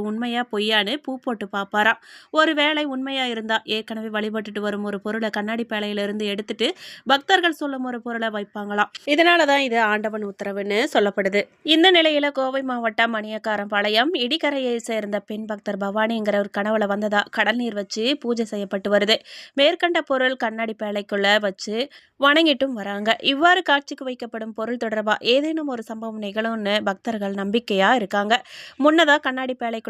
அது உண்மையா பொய்யான்னு பூ போட்டு பார்ப்பாராம் ஒரு வேளை உண்மையா இருந்தா ஏற்கனவே வழிபட்டுட்டு வரும் ஒரு பொருளை கண்ணாடி பேழையிலிருந்து எடுத்துட்டு பக்தர்கள் சொல்லும் ஒரு பொருளை வைப்பாங்களாம். இதனால தான் இது ஆண்டவன் உத்தரவுன்னு சொல்லப்படுது. இந்த நிலையில கோவை மாவட்டம் மணியக்காரம்பாளையம் இடிக்கரையை சேர்ந்த பெண் பக்தர் பவானிங்கிற ஒரு கனவுல வந்ததா கடல் நீர் வச்சு பூஜை செய்யப்பட்டு வருது. மேற்கண்ட பொருள் கண்ணாடி பேழைக்குள்ள வச்சு வணங்கிட்டும் வராங்க. இவ்வாறு காட்சிக்கு வைக்கப்படும் பொருள் தொடர்பா ஏதேனும் ஒரு சம்பவம் நிகழும்னு பக்தர்கள் நம்பிக்கையா இருக்காங்க. முன்னதா கண்ணாடி பேழைக்குள்ள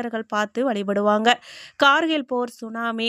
பக்தர்கள் பார்த்து வழிபடுவாங்க. கார்கில் போர் சுனாமி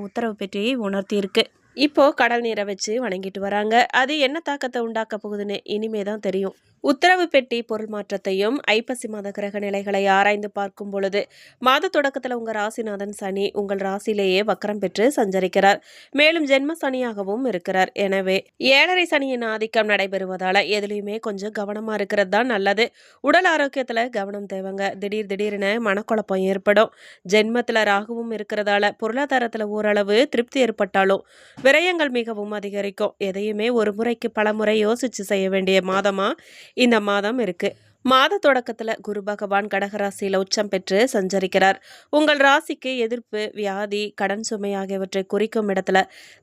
உத்தரவு பற்றி உணர்த்தியிருக்கு. இப்போ கடல் நீரை வச்சு வணங்கிட்டு வராங்க. அது என்ன தாக்கத்தை உண்டாக்க போகுதுன்னு இனிமே தான் தெரியும். உத்தரவு பெட்டி பொருள் மாற்றத்தையும் ஐப்பசி மாத கிரக நிலைகளை ஆராய்ந்து பார்க்கும் பொழுது மாத தொடக்கத்தில் உங்கள் ராசிநாதன் சனி உங்கள் ராசியிலேயே வக்கரம் பெற்று சஞ்சரிக்கிறார். மேலும் ஜென்ம சனியாகவும் இருக்கிறார். எனவே ஏழரை சனியின் ஆதிக்கம் நடைபெறுவதால் எதுலேயுமே கொஞ்சம் கவனமாக இருக்கிறது தான் நல்லது. உடல் ஆரோக்கியத்தில் கவனம் தேவைங்க. திடீர் திடீர்னு மனக்குழப்பம் ஏற்படும். ஜென்மத்தில் ராகுவும் இருக்கிறதால பொருளாதாரத்தில் ஓரளவு திருப்தி ஏற்பட்டாலும் விரயங்கள் மிகவும் அதிகரிக்கும். எதையுமே ஒரு முறைக்கு பல முறை யோசிச்சு செய்ய வேண்டிய மாதமா? இந்த மாதம் இருக்கு. மாத தொடக்கத்தில் குரு பகவான் கடகராசியில் உச்சம் பெற்று சஞ்சரிக்கிறார். உங்கள் ராசிக்கு எதிர்ப்பு வியாதி கடன் சுமை ஆகியவற்றை குறிக்கும் இடத்துல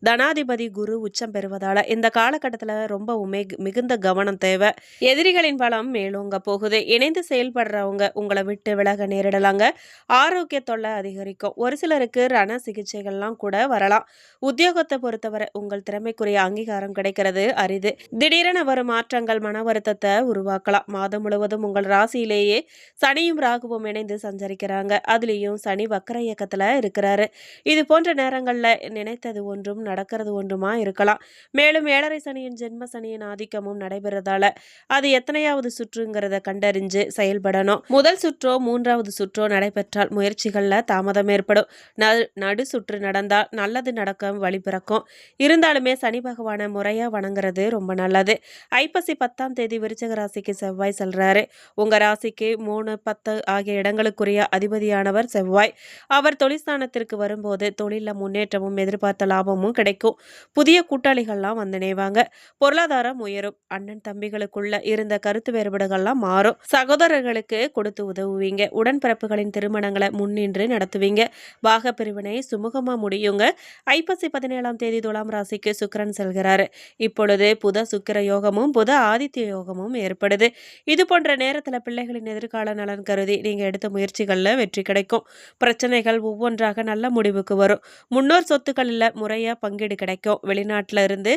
தனாதிபதி குரு உச்சம் பெறுவதால இந்த காலகட்டத்தில் ரொம்பவுமே மிகுந்த கவனம் தேவை. எதிரிகளின் பலம் மேலோங்க போகுது. இணைந்து செயல்படுறவங்க உங்களை விட்டு விலக நேரிடலாங்க. ஆரோக்கிய தொல்லை அதிகரிக்கும். ஒரு சிலருக்கு ரண சிகிச்சைகள்லாம் கூட வரலாம். உத்தியோகத்தை பொறுத்தவரை உங்கள் திறமைக்குரிய அங்கீகாரம் கிடைக்கிறது அரிது. திடீரென வரும் மாற்றங்கள் மன வருத்தத்தை உருவாக்கலாம். மாதம் முழுவதும் உங்கள் ராசியிலேயே சனியும் ராகுவும் இணைந்து சஞ்சரிக்கிறாங்க. அதுலேயும் சனி வக்கர இயக்கத்தில் இருக்கிறாரு. இது போன்ற நேரங்களில் நினைத்தது ஒன்றும் நடக்கிறது ஒன்றுமா இருக்கலாம். மேலும் ஏழரை சனியின் ஜென்ம சனியின் ஆதிக்கமும் நடைபெறதால அது எத்தனையாவது சுற்றுங்கிறத கண்டறிஞ்சு செயல்படணும். முதல் சுற்றோ மூன்றாவது சுற்றோ நடைபெற்றால் முயற்சிகளில் தாமதம் ஏற்படும். ந- நடு சுற்று நடந்தால் நல்லது நடக்கும் வழி பிறக்கும். இருந்தாலுமே சனி பகவானை முறையாக வணங்குறது ரொம்ப நல்லது. ஐப்பசி பத்தாம் தேதி விருச்சக ராசிக்கு செவ்வாய் செல்றாரு. சொல்கிறாரு உங்க ராசிக்கு மூணு பத்து ஆகிய இடங்களுக்குரிய அதிபதியானவர் செவ்வாய். அவர் தொழிற்சானத்திற்கு வரும்போது தொழிலில் முன்னேற்றமும் எதிர்பார்த்த லாபமும் கிடைக்கும். புதிய கூட்டாளிகள்லாம் வந்து இணைவாங்க. பொருளாதாரம் உயரும். அண்ணன் தம்பிகளுக்குள்ள இருந்த கருத்து வேறுபாடுகள்லாம் மாறும். சகோதரர்களுக்கு கொடுத்து உதவுவீங்க. உடன்பிறப்புகளின் திருமணங்களை முன்னின்று நடத்துவீங்க. பாக பிரிவினை சுமூகமா முடியுங்க. ஐப்பசி பதினேழாம் தேதி துலாம் ராசிக்கு சுக்கரன் செல்கிறாரு. இப்பொழுது புத சுக்கர யோகமும் புத ஆதித்ய யோகமும் ஏற்படுது. இது போன்ற போன்ற நேரத்தில் பிள்ளைகளின் எதிர்கால நலன் கருதி நீங்கள் எடுத்த முயற்சிகளில் வெற்றி கிடைக்கும். பிரச்சனைகள் ஒவ்வொன்றாக நல்ல முடிவுக்கு வரும். முன்னோர் சொத்துக்களில் முறையாக பங்கீடு கிடைக்கும். வெளிநாட்டில் இருந்து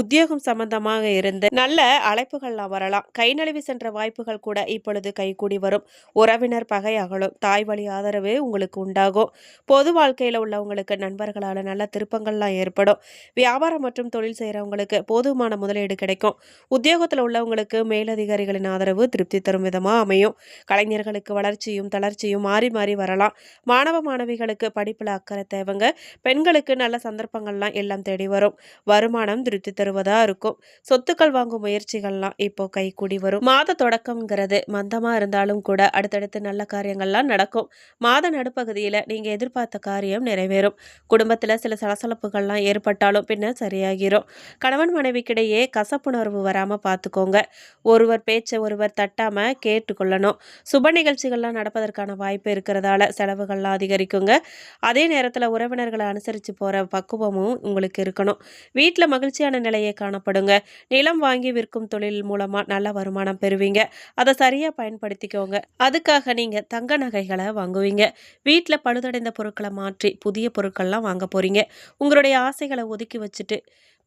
உத்தியோகம் சம்பந்தமாக இருந்து நல்ல அழைப்புகள்லாம் வரலாம். கை நழுவி சென்ற வாய்ப்புகள் கூட இப்பொழுது கைகூடி வரும். உறவினர் பகை அகலும். தாய் வழி ஆதரவு உங்களுக்கு உண்டாகும். பொது வாழ்க்கையில் உள்ளவங்களுக்கு நண்பர்களால் நல்ல திருப்பங்கள்லாம் ஏற்படும். வியாபாரம் மற்றும் தொழில் செய்கிறவங்களுக்கு போதுமான முதலீடு கிடைக்கும். உத்தியோகத்தில் உள்ளவங்களுக்கு மேலதிகாரிகளின் ஆதரவு திருப்தி தரும் விதமாக அமையும். கலைஞர்களுக்கு வளர்ச்சியும் தளர்ச்சியும் மாறி மாறி வரலாம். மாணவ மாணவிகளுக்கு படிப்பில் அக்கறை தேவைங்க. பெண்களுக்கு நல்ல சந்தர்ப்பங்கள்லாம் எல்லாம் தேடி வரும். வருமானம் திருப்தி தருவதாக இருக்கும். சொத்துக்கள் வாங்கும் முயற்சிகள்லாம் இப்போ கைகூடி வரும். மாத தொடக்கம்ங்கிறது மந்தமாக இருந்தாலும் கூட அடுத்தடுத்து நல்ல காரியங்கள்லாம் நடக்கும். மாத நடுப்பகுதியில் நீங்கள் எதிர்பார்த்த காரியம் நிறைவேறும். குடும்பத்தில் சில சலசலப்புகள்லாம் ஏற்பட்டாலும் பின்னர் சரியாகிரும். கணவன் மனைவிக்கிடையே கசப்புணர்வு வராமல் பார்த்துக்கோங்க ஒருவர் பேச்சை ஒருவர் தட்டாம கேட்டுக்கொள்ளணும். சுப நிகழ்ச்சிகள்லாம் நடப்பதற்கான வாய்ப்பு இருக்கிறதால செலவுகள்லாம் அதிகரிக்குங்க. அதே நேரத்தில் உறவினர்களை அனுசரித்து போகிற பக்குவமும் உங்களுக்கு இருக்கணும். வீட்டில் மகிழ்ச்சியான நிலையை காணப்படுங்க. நிலம் வாங்கி விற்கும் தொழில் மூலமாக நல்ல வருமானம் பெறுவீங்க. அதை சரியாக பயன்படுத்திக்கோங்க. அதுக்காக நீங்கள் தங்க நகைகளை வாங்குவீங்க. வீட்டில் பழுதடைந்த பொருட்களை மாற்றி புதிய பொருட்கள்லாம் வாங்க போகிறீங்க உங்களுடைய ஆசைகளை ஒதுக்கி வச்சுட்டு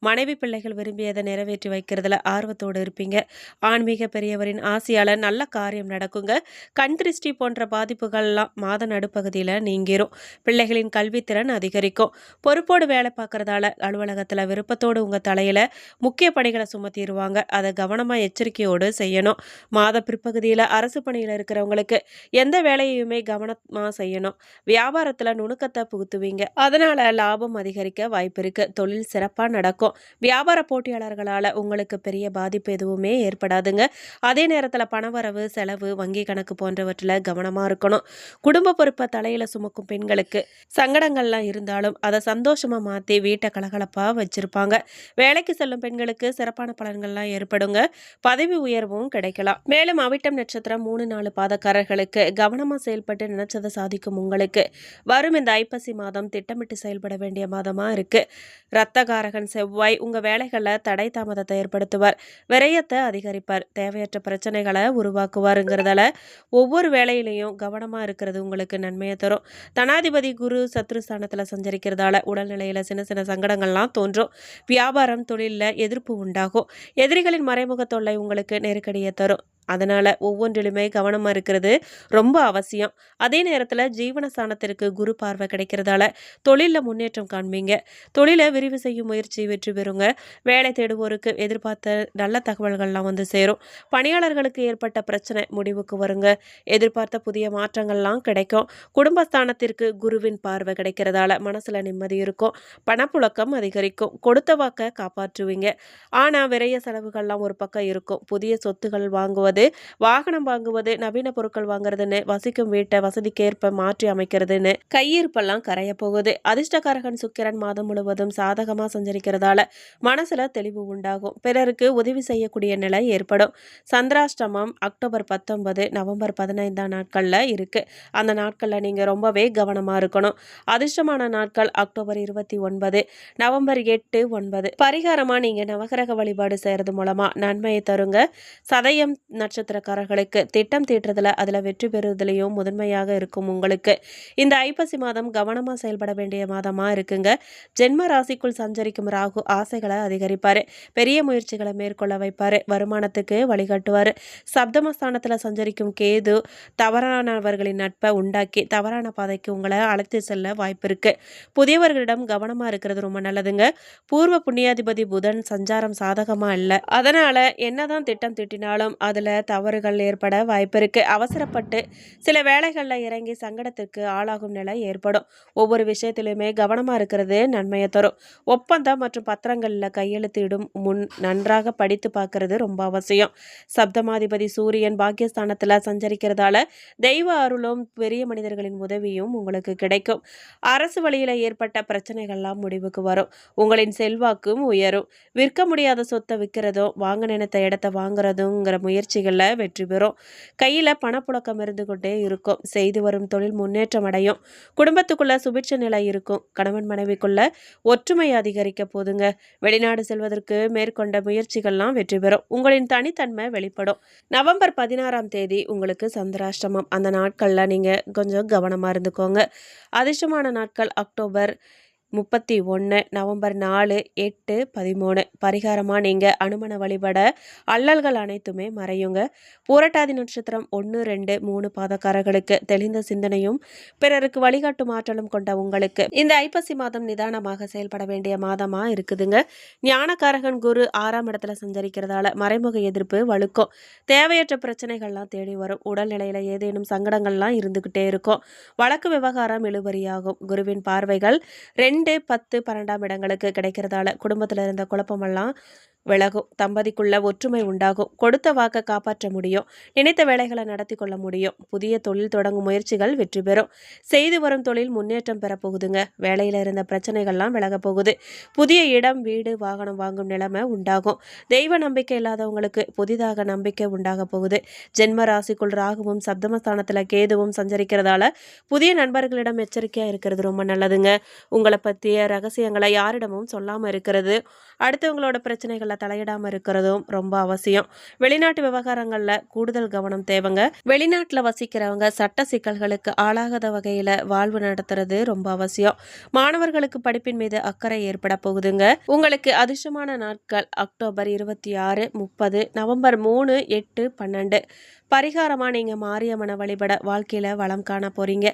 மனைவி பிள்ளைகள் விரும்பி அதை நிறைவேற்றி வைக்கிறதுல ஆர்வத்தோடு இருப்பீங்க. ஆன்மீக பெரியவரின் ஆசையால் நல்ல காரியம் நடக்குங்க. கண் திருஷ்டி போன்ற பாதிப்புகள்லாம் மாத நடுப்பகுதியில் நீங்கிரும். பிள்ளைகளின் கல்வித்திறன் அதிகரிக்கும். பொறுப்போடு வேலை பார்க்குறதால அலுவலகத்தில் விருப்பத்தோடு உங்கள் தலையில் முக்கிய பணிகளை சுமத்திடுவாங்க. அதை கவனமாக எச்சரிக்கையோடு செய்யணும். மாத பிற்பகுதியில் அரசு பணியில் இருக்கிறவங்களுக்கு எந்த வேலையுமே கவனமாக செய்யணும். வியாபாரத்தில் நுணுக்கத்தை புகுத்துவீங்க. அதனால் லாபம் அதிகரிக்க வாய்ப்பு இருக்குது தொழில் சிறப்பாக நடக்கும். வியாபார போட்டியாளர்களால் உங்களுக்கு பெரிய பாதிப்பு எதுவுமே ஏற்படாதுங்க. அதே நேரத்தில் பணவரவு செலவு வங்கி கணக்கு போன்றவற்றில் கவனமாக இருக்கணும். குடும்ப பொறுப்பை தலையில் சுமக்கும் பெண்களுக்கு சங்கடங்கள்லாம் இருந்தாலும் அதை சந்தோஷமாக மாற்றி வீட்டை கலகலப்பாக வச்சுருப்பாங்க. வேலைக்கு செல்லும் பெண்களுக்கு சிறப்பான பலன்கள்லாம் ஏற்படுங்க. பதவி உயர்வும் கிடைக்கலாம். மேலும் அவிட்டம் நட்சத்திரம் மூணு நாலு பாதக்காரர்களுக்கு கவனமாக செயல்பட்டு நினைச்சதை சாதிக்கும் உங்களுக்கு வரும் இந்த ஐப்பசி மாதம் திட்டமிட்டு செயல்பட வேண்டிய மாதமாக இருக்குது ரத்தகாரகன் செவ்வாய் உங்கள் வேலைகளில் தடை தாமதத்தை ஏற்படுத்துவார். விரயத்தை அதிகரிப்பார். தேவையற்ற பிரச்சனைகளை உருவாக்குவாருங்கிறதால ஒவ்வொரு வேலையிலையும் கவனமாக இருக்கிறது உங்களுக்கு நன்மையை தரும். தனாதிபதி குரு சத்ருஸ்தானத்தில் சஞ்சரிக்கிறதால உடல்நிலையில் சின்ன சின்ன சங்கடங்கள்லாம் தோன்றும். வியாபாரம் தொழிலில் எதிர்ப்பு உண்டாகும். எதிரிகளின் மறைமுக தொல்லை உங்களுக்கு நெருக்கடியை தரும். அதனால் ஒவ்வொன்றிலுமே கவனமாக இருக்கிறது ரொம்ப அவசியம். அதே நேரத்தில் ஜீவனஸ்தானத்திற்கு குரு பார்வை கிடைக்கிறதால தொழிலில் முன்னேற்றம் காண்பீங்க. தொழிலை விரிவு செய்யும் முயற்சி வெற்றி பெறுங்க. வேலை தேடுவோருக்கு எதிர்பார்த்த நல்ல தகவல்கள்லாம் வந்து சேரும். பணியாளர்களுக்கு ஏற்பட்ட பிரச்சனை முடிவுக்கு வருங்க. எதிர்பார்த்த புதிய மாற்றங்கள்லாம் கிடைக்கும். குடும்பஸ்தானத்திற்கு குருவின் பார்வை கிடைக்கிறதால மனசில் நிம்மதி இருக்கும். பணப்புழக்கம் அதிகரிக்கும். கொடுத்த வாக்கை காப்பாற்றுவீங்க. ஆனால் விரைய செலவுகள்லாம் ஒரு பக்கம் இருக்கும். புதிய சொத்துகள் வாங்குவது வாகனம் வாங்குவது நவீன பொருட்கள் வாங்குறதுன்னு வசிக்கும் வீட்டை வசதிக்கேற்ப மாற்றி அமைக்கிறதுன்னு கையிருப்பெல்லாம் கரைய போகுது. அதிர்ஷ்டகாரகன் சுக்கிரன் மாதம் முழுவதும் சாதகமாக சஞ்சரிக்கிறதால மனசுல தெளிவு உண்டாகும். பிறருக்கு உதவி செய்யக்கூடிய நிலை ஏற்படும். சந்திராஷ்டமம் அக்டோபர் பத்தொன்பது நவம்பர் பதினைந்தாம் நாட்களில் இருக்கு. அந்த நாட்களில் நீங்கள் ரொம்பவே கவனமாக இருக்கணும். அதிர்ஷ்டமான நாட்கள் அக்டோபர் இருபத்தி ஒன்பது நவம்பர் எட்டு ஒன்பது. பரிகாரமாக நீங்கள் நவகிரக வழிபாடு செய்கிறது மூலமாக நன்மையை தருங்க. சதயம் நட்சத்திரக்காரர்களுக்கு திட்டம் தீட்டுறதுல அதில் வெற்றி பெறுவதிலையும் முதன்மையாக இருக்கும் உங்களுக்கு. இந்த ஐப்பசி மாதம் கவனமாக செயல்பட வேண்டிய மாதமாக இருக்குங்க. ஜென்ம ராசிக்குள் சஞ்சரிக்கும் ராகு ஆசைகளை அதிகரிப்பார். பெரிய முயற்சிகளை மேற்கொள்ள வைப்பார். வருமானத்துக்கு வழிகாட்டுவார். சப்தமஸ்தானத்தில் சஞ்சரிக்கும் கேது தவறானவர்களின் நட்பை உண்டாக்கி தவறான பாதைக்கு உங்களை அழைத்து செல்ல வாய்ப்பு இருக்குது புதியவர்களிடம் கவனமாக இருக்கிறது ரொம்ப நல்லதுங்க. பூர்வ புண்ணியாதிபதி புதன் சஞ்சாரம் சாதகமாக இல்லை. அதனால் என்னதான் திட்டம் திட்டினாலும் அதில் தவறுகள் ஏற்பட வாய்ப்பிருக்கு அவசரப்பட்டு சில வேலைகளில் இறங்கி சங்கடத்திற்கு ஆளாகும் நிலை ஏற்படும். ஒவ்வொரு விஷயத்திலுமே கவனமாக இருக்கிறது நன்மையை தரும். ஒப்பந்தம் மற்றும் பத்திரங்களில் கையெழுத்திடும் முன் நன்றாக படித்து பார்க்கறது ரொம்ப அவசியம். சப்தமாதிபதி சூரியன் பாக்கியஸ்தானத்தில் சஞ்சரிக்கிறதால தெய்வ அருளும் பெரிய மனிதர்களின் உதவியும் உங்களுக்கு கிடைக்கும். அரசு வழியில் ஏற்பட்ட பிரச்சனைகள்லாம் முடிவுக்கு வரும். உங்களின் செல்வாக்கும் உயரும். விற்க முடியாத சொத்தை விற்கிறதும் வாங்க நினைத்த இடத்த வாங்குறதுங்கிற முயற்சி முயற்சிகளில் வெற்றி பெறும். கையில் பணப்புழக்கம் இருந்து கொண்டே இருக்கும். செய்து வரும் தொழில் முன்னேற்றம் அடையும். குடும்பத்துக்குள்ள சுபிட்ச நிலை இருக்கும். கணவன் மனைவிக்குள்ள ஒற்றுமை அதிகரிக்க போதுங்க. வெளிநாடு செல்வதற்கு மேற்கொண்ட முயற்சிகள்லாம் வெற்றி பெறும். உங்களின் தனித்தன்மை வெளிப்படும். நவம்பர் பதினாறாம் தேதி உங்களுக்கு சந்திராஷ்டமம். அந்த நாட்களில் நீங்கள் கொஞ்சம் கவனமாக இருந்துக்கோங்க. அதிர்ஷ்டமான நாட்கள் அக்டோபர் முப்பத்தி ஒன்று நவம்பர் நாலு எட்டு பதிமூணு. பரிகாரமாக நீங்கள் அனுமன வழிபட அல்லல்கள் அனைத்துமே மறையுங்க. பூரட்டாதி நட்சத்திரம் ஒன்று ரெண்டு மூணு பாதக்காரர்களுக்கு தெளிந்த சிந்தனையும் பிறருக்கு வழிகாட்டும் ஆற்றலும் கொண்ட உங்களுக்கு இந்த ஐப்பசி மாதம் நிதானமாக செயல்பட வேண்டிய மாதமாக இருக்குதுங்க. ஞானக்காரகன் குரு ஆறாம் இடத்துல சஞ்சரிக்கிறதால மறைமுக எதிர்ப்பு வலுக்கும் தேவையற்ற பிரச்சனைகள்லாம் தேடி வரும். உடல்நிலையில் ஏதேனும் சங்கடங்கள்லாம் இருந்துக்கிட்டே இருக்கும். வழக்கு விவகாரம் இழுபறியாகும். குருவின் பார்வைகள் ரெண்டு ரெண்டு பத்து பன்னெண்டாம் இடங்களுக்கு கிடைக்கிறதால குடும்பத்தில் இருந்த குழப்பமெல்லாம் விலகும். தம்பதிக்குள்ள ஒற்றுமை உண்டாகும். கொடுத்த வாக்கை காப்பாற்ற முடியும். நினைத்த வேலைகளை நடத்தி கொள்ள முடியும். புதிய தொழில் தொடங்கும் முயற்சிகள் வெற்றி பெறும். செய்து வரும் தொழில் முன்னேற்றம் பெறப்போகுதுங்க. வேலையில் இருந்த பிரச்சனைகள்லாம் விலகப் போகுது. புதிய இடம் வீடு வாகனம் வாங்கும் நிலைமை உண்டாகும். தெய்வ நம்பிக்கை இல்லாதவங்களுக்கு புதிதாக நம்பிக்கை உண்டாக போகுது. ஜென்ம ராசிக்குள் ராகுவும் சப்தமஸ்தானத்தில் கேதுவும் சஞ்சரிக்கிறதால புதிய நண்பர்களிடம் எச்சரிக்கையாக இருக்கிறது ரொம்ப நல்லதுங்க. உங்களை பற்றிய ரகசியங்களை யாரிடமும் சொல்லாமல் இருக்கிறது. அடுத்தவங்களோட பிரச்சனைகளை தலையிடாமல் இருக்கிறதும் ரொம்ப அவசியம். வெளிநாட்டு விவகாரங்களில் கூடுதல் கவனம் தேவைங்க. வெளிநாட்டில் வசிக்கிறவங்க சட்ட சிக்கல்களுக்கு ஆளாகாத வகையில் வாழ்வு நடத்துறது ரொம்ப அவசியம். மாணவர்களுக்கு படிப்பின் மீது அக்கறை ஏற்பட போகுதுங்க. உங்களுக்கு அதிர்ஷ்டமான நாட்கள் அக்டோபர் இருபத்தி ஆறு முப்பது நவம்பர் மூணு எட்டு பன்னெண்டு. பரிகாரமாக நீங்கள் மாரியம்மனை வழிபட வாழ்க்கையில் வளம் காண போகிறீங்க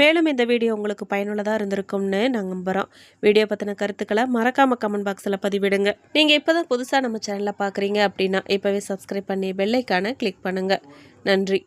மேலும் இந்த வீடியோ உங்களுக்கு பயனுள்ளதாக இருந்திருக்கும்னு நாங்கள் நம்புகிறோம் வீடியோ பற்றின கருத்துக்களை மறக்காமல் கமெண்ட் பாக்ஸில் பதிவிடுங்க. நீங்கள் இப்போ தான் புதுசாக நம்ம சேனலில் பார்க்குறீங்க அப்படின்னா இப்போவே சப்ஸ்கிரைப் பண்ணி பெல்லைக்கான கிளிக் பண்ணுங்கள் நன்றி.